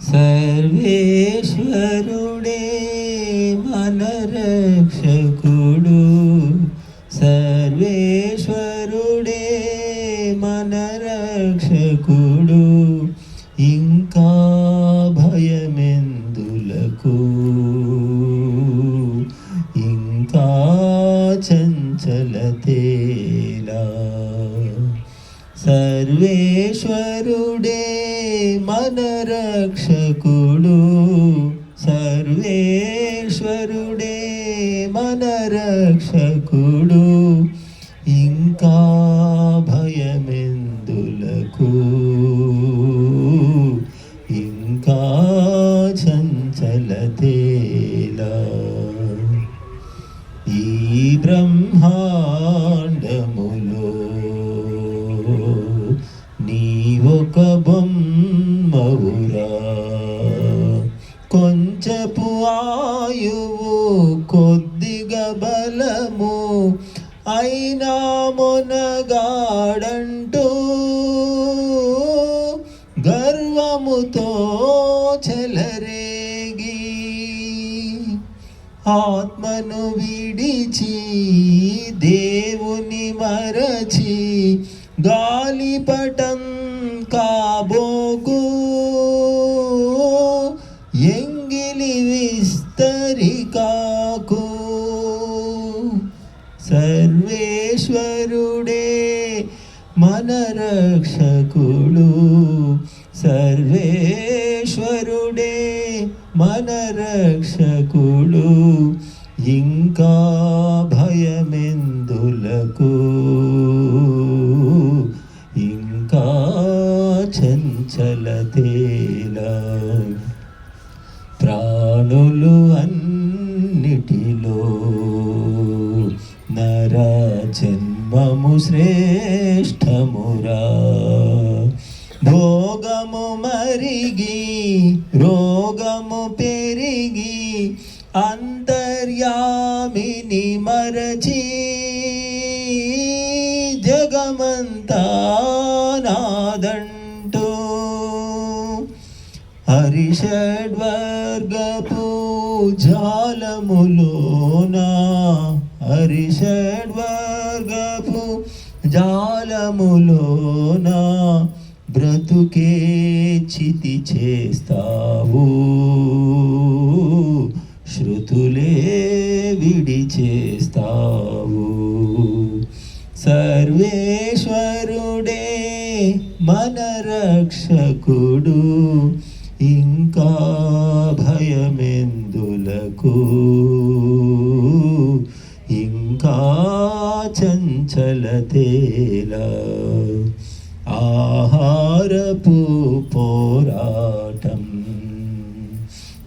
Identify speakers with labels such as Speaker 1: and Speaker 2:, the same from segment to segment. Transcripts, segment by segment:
Speaker 1: సర్వేశ్వరుడే మన రక్షకుడు సర్వేశ్వరుడే మన రక్షకుడు ఇంకా భయమెందులకు? ఇంకా చంచలతేలా సర్వేశ్వరుడే మన రక్షకుడు సర్వేశ్వరుడే మన రక్షకుడు ఇంకా భయమెందులకు ఇంకా చంచలతేలా ఈ బ్రహ్మాండములో నీవొక బొమ్మవురా కొంచెపు ఆయువు కొద్దిగా బలము అయినా మొనగాడంటూ గర్వముతో చెలరేగి ఆత్మను విడిచి దేవుని మరచి గాలిపట సర్వేశ్వరుడే మన రక్షకుడు. సర్వేశ్వరుడే మన రక్షకుడు. ఇంకా భయమెందులకు? ఇంకా చంచలతేలా ప్రాణులు అన్నిటిలో శ్రేష్టమురా. భోగము మరిగి రోగము పెరిగి అంతర్యామిని మరచి జగమంతా నాదంటూ హరిషడ్వర్గపు జాలములోనా హరిషడ్వర్గపు జాలములోన బ్రతుకే చితి చేస్తావు. శృతులే విడి చేస్తావు సర్వేశ్వరుడే మన రక్షకుడు ఇంకా భయమెందులకు? ఇంకా చంచలతేలా ఆహారపు పోరాటం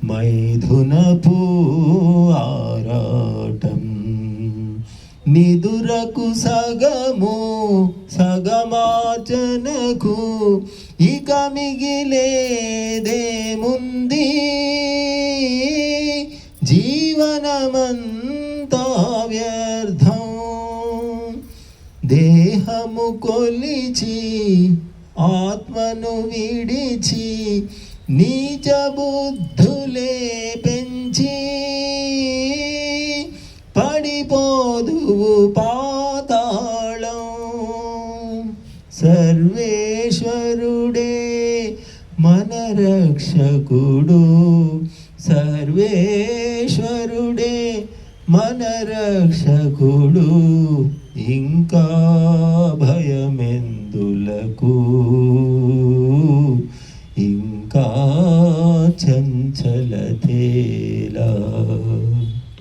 Speaker 1: మైథునపు ఆరాటం నిదురకు సగము సగమాచనకు ఇక మిగిలేదేముంది? జీవనమంత దేహము కొలిచి ఆత్మను విడిచి నీచ బుద్ధులే పెంచి పడిపోదువు పాతాళం. సర్వేశ్వరుడే మన రక్షకుడు సర్వేశ్వరుడే మన రక్షకుడు. ఇంకా భయమెందులకు? ఇంకా చంచలతేలా